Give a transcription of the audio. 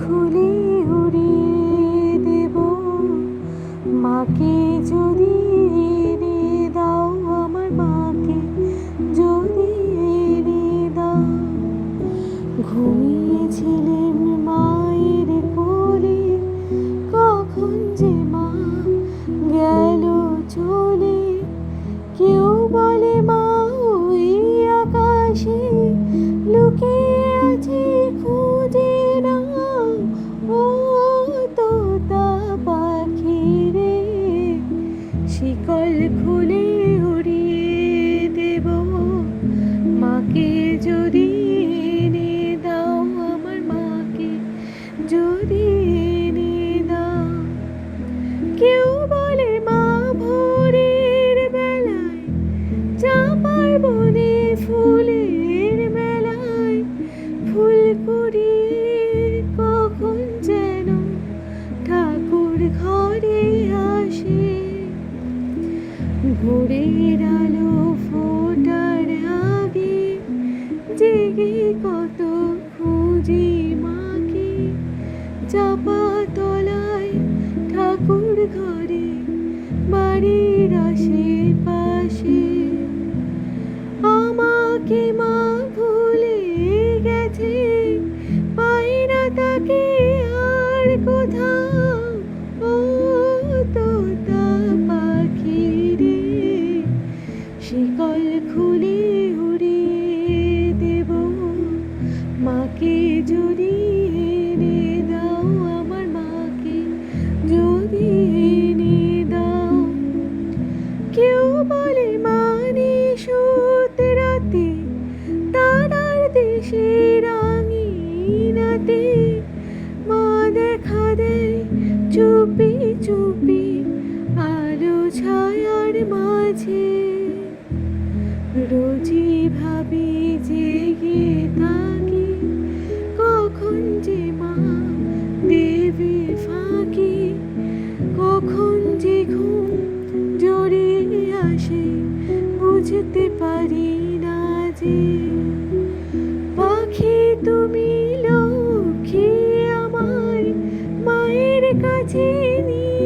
খুলে মাকে যদি দাও আমার মাকে যদি দাও ঘুমিয়েছিলে খুলে উড়িয়ে দেব। মাকে যদি দাও আমার মাকে যদি কত খুঁজি মাকে, চাপা তলায় ঠাকুর ঘরে, বাড়ির আশেপাশে। আমাকে মা ভুলে গেছে পাই তাকে ছায়ার মাঝে রোজি ভাবি জেগে তাকে কখন যে মা দেবে ফাঁকি, কখন যে ঘুম জড়িয়ে আসে বুঝতে পারি না যে পাখি তুমি লক্ষ্মী আমার মায়ের কাছে নিয়ে